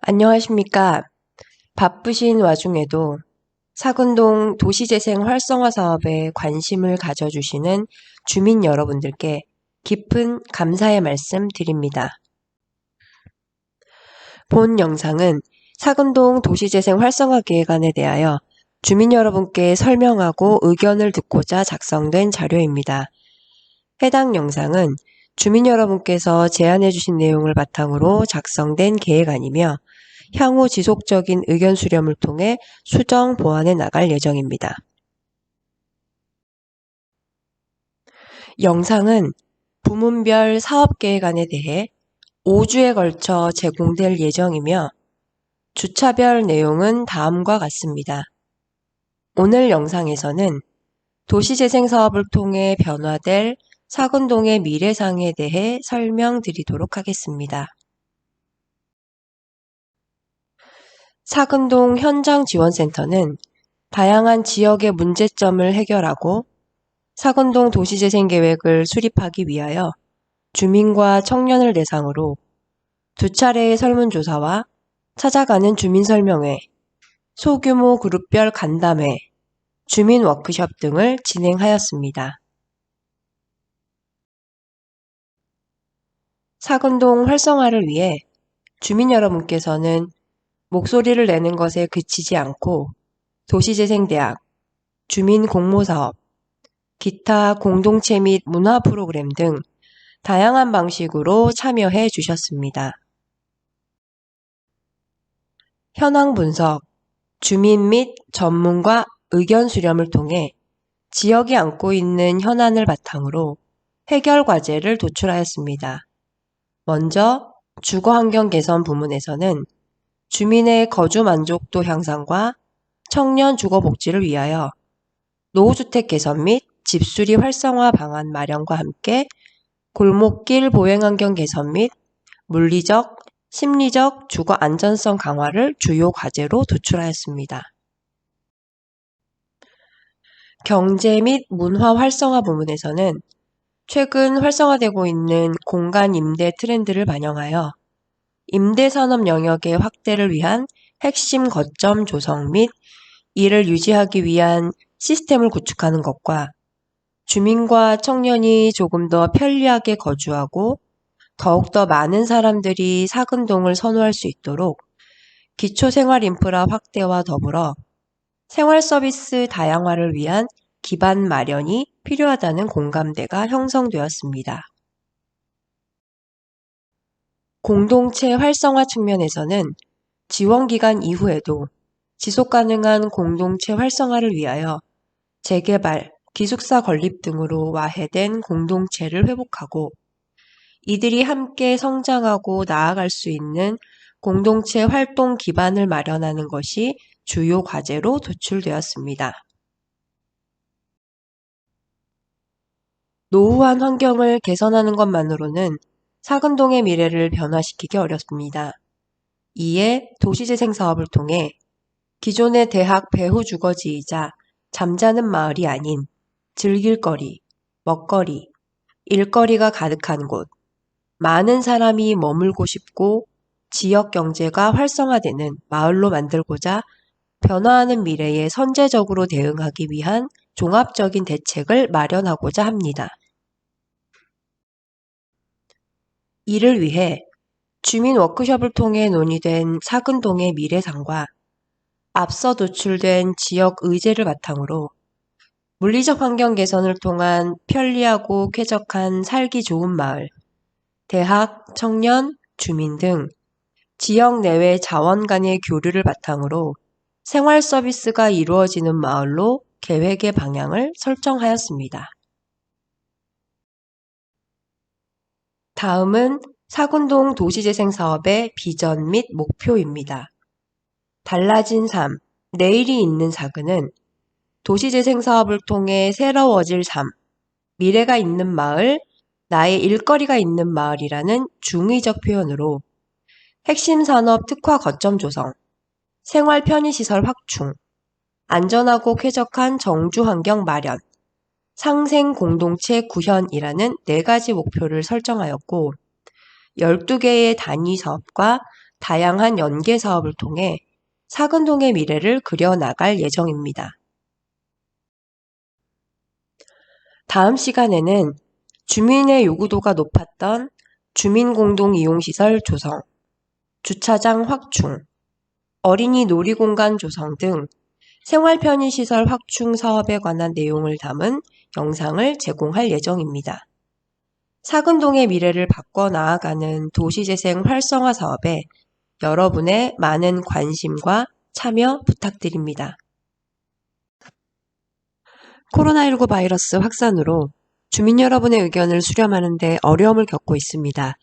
안녕하십니까. 바쁘신 와중에도 사근동 도시재생 활성화 사업에 관심을 가져주시는 주민 여러분들께 깊은 감사의 말씀 드립니다. 본 영상은 사근동 도시재생 활성화 계획안에 대하여 주민 여러분께 설명하고 의견을 듣고자 작성된 자료입니다. 해당 영상은 주민 여러분께서 제안해 주신 내용을 바탕으로 작성된 계획안이며 향후 지속적인 의견 수렴을 통해 수정 보완해 나갈 예정입니다. 영상은 부문별 사업 계획안에 대해 5주에 걸쳐 제공될 예정이며 주차별 내용은 다음과 같습니다. 오늘 영상에서는 도시재생 사업을 통해 변화될 사근동의 미래상에 대해 설명드리도록 하겠습니다. 사근동 현장지원센터는 다양한 지역의 문제점을 해결하고 사근동 도시재생계획을 수립하기 위하여 주민과 청년을 대상으로 두 차례의 설문조사와 찾아가는 주민설명회, 소규모 그룹별 간담회, 주민 워크숍 등을 진행하였습니다. 사근동 활성화를 위해 주민 여러분께서는 목소리를 내는 것에 그치지 않고 도시재생대학, 주민공모사업, 기타 공동체 및 문화 프로그램 등 다양한 방식으로 참여해 주셨습니다. 현황 분석, 주민 및 전문가 의견 수렴을 통해 지역이 안고 있는 현안을 바탕으로 해결 과제를 도출하였습니다. 먼저 주거 환경 개선 부문에서는 주민의 거주 만족도 향상과 청년 주거 복지를 위하여 노후주택 개선 및 집수리 활성화 방안 마련과 함께 골목길 보행환경 개선 및 물리적, 심리적 주거 안전성 강화를 주요 과제로 도출하였습니다. 경제 및 문화 활성화 부문에서는 최근 활성화되고 있는 공간 임대 트렌드를 반영하여 임대 산업 영역의 확대를 위한 핵심 거점 조성 및 이를 유지하기 위한 시스템을 구축하는 것과 주민과 청년이 조금 더 편리하게 거주하고 더욱더 많은 사람들이 사근동을 선호할 수 있도록 기초생활 인프라 확대와 더불어 생활 서비스 다양화를 위한 기반 마련이 필요하다는 공감대가 형성되었습니다. 공동체 활성화 측면에서는 지원 기간 이후에도 지속 가능한 공동체 활성화를 위하여 재개발, 기숙사 건립 등으로 와해된 공동체를 회복하고 이들이 함께 성장하고 나아갈 수 있는 공동체 활동 기반을 마련하는 것이 주요 과제로 도출되었습니다. 노후한 환경을 개선하는 것만으로는 사근동의 미래를 변화시키기 어렵습니다. 이에 도시재생 사업을 통해 기존의 대학 배후 주거지이자 잠자는 마을이 아닌 즐길 거리, 먹거리, 일거리가 가득한 곳, 많은 사람이 머물고 싶고 지역 경제가 활성화되는 마을로 만들고자 변화하는 미래에 선제적으로 대응하기 위한 종합적인 대책을 마련하고자 합니다. 이를 위해 주민 워크숍을 통해 논의된 사근동의 미래상과 앞서 도출된 지역 의제를 바탕으로 물리적 환경 개선을 통한 편리하고 쾌적한 살기 좋은 마을, 대학, 청년, 주민 등 지역 내외 자원 간의 교류를 바탕으로 생활 서비스가 이루어지는 마을로 계획의 방향을 설정하였습니다. 다음은 사군동 도시재생 사업의 비전 및 목표입니다. 달라진 삶, 내일이 있는 사근은 도시재생 사업을 통해 새로워질 삶, 미래가 있는 마을, 나의 일거리가 있는 마을이라는 중의적 표현으로 핵심 산업 특화 거점 조성, 생활 편의시설 확충, 안전하고 쾌적한 정주 환경 마련, 상생 공동체 구현이라는 네 가지 목표를 설정하였고, 12개의 단위 사업과 다양한 연계 사업을 통해 사근동의 미래를 그려나갈 예정입니다. 다음 시간에는 주민의 요구도가 높았던 주민공동이용시설 조성, 주차장 확충, 어린이 놀이공간 조성 등 생활편의시설 확충 사업에 관한 내용을 담은 영상을 제공할 예정입니다. 사근동의 미래를 바꿔 나아가는 도시재생 활성화 사업에 여러분의 많은 관심과 참여 부탁드립니다. 코로나19 바이러스 확산으로 주민 여러분의 의견을 수렴하는데 어려움을 겪고 있습니다.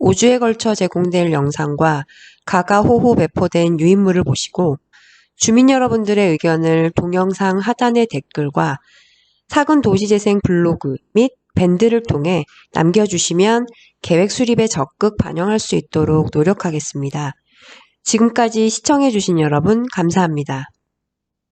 5주에 걸쳐 제공될 영상과 가가호호 배포된 유인물을 보시고 주민 여러분들의 의견을 동영상 하단의 댓글과 사근 도시재생 블로그 및 밴드를 통해 남겨주시면 계획 수립에 적극 반영할 수 있도록 노력하겠습니다. 지금까지 시청해주신 여러분 감사합니다.